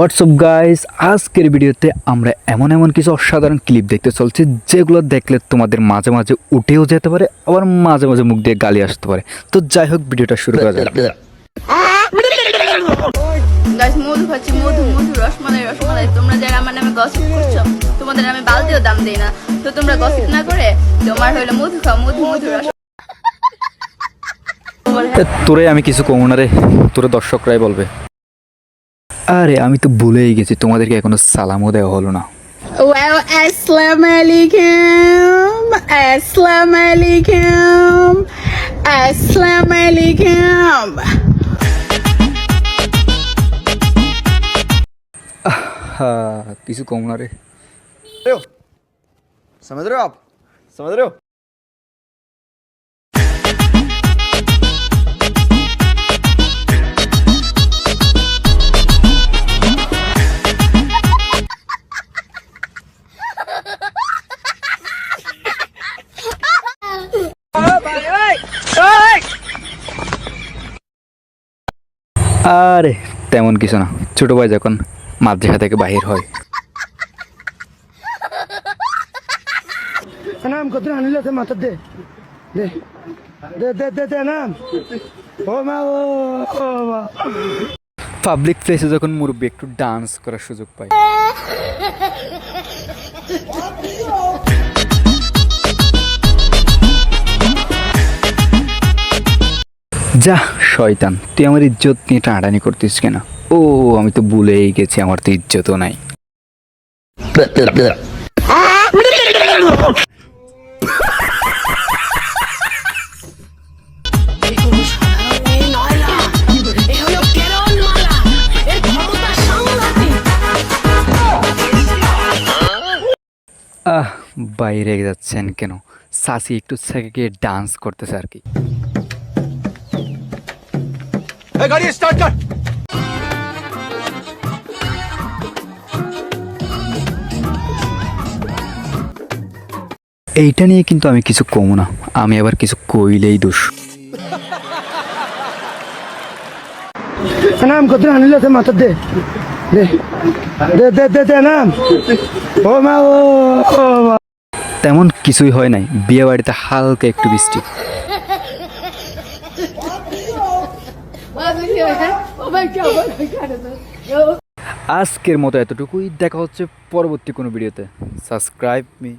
WhatsApp guys আজকের ভিডিওতে আমরা এমন এমন কিছু অসাধারণ ক্লিপ দেখতে চলছি যেগুলো দেখলে তোমাদের মাঝে মাঝে উঠেও যেতে পারে আবার মাঝে মাঝে মুখ দিয়ে গালি আসতে পারে। তো যাই হোক ভিডিওটা শুরু করা যাক। গাইস মধু খাচ্ছি মধু মধু রসমালাই রসমালাই। তোমরা যারা আমার নামে গসিপ করছ তোমাদের আমি বালতিও দাম দেই না। তো তোমরা গসিপ না করে তোমার হইল মধু খাও মধু মধু রস তোরে আমি কিছু কমো না রে তোরে দর্শকরাই বলবে। আরে আমি তো ভুলেই গেছি তোমাদেরকে এখনো সালামও দেওয়া হলো না Well, assalamu alaikum. Assalamu alaikum. Assalamu alaikum. হ্যাঁ কিছু কমো না রে रहे हो समझ रहे हो आप समझ रहे हो আরে তেমন কিছু না। ছোট ভাই যখন মাদ্রাসা থেকে বাহির হয়। নাম কত আনিলে মাথা দে দে দে দে দে নাম ও মা ও ও মা। পাবলিক প্লেসে যখন মুরব্বী একটু ডান্স করার সুযোগ পায়। যা, শয়তান, তুই আমার ইজ্জত নিয়ে টানাটানি করতিস কেন? ও, আমি তো ভুলেই গেছি, আমার তো ইজ্জতও নাই। আহ, বাইরে যাচ্ছেন কেন? সাসি একটু থেকে ডান্স করতেছে আর কি। গাড়ি স্টার্ট কর। এইটা নিয়ে কিন্তু আমি কিছু কমো না। আমি আবার কিছু কইলেই দোষ। নাম কত আনিল মাথা দে? তেমন কিছুই হয় নাই। বিয়ে বাড়িতে হালকা একটু বৃষ্টি। আজকের মতো এতটুকুই। দেখা হচ্ছে পরবর্তী কোনো ভিডিওতে। Subscribe me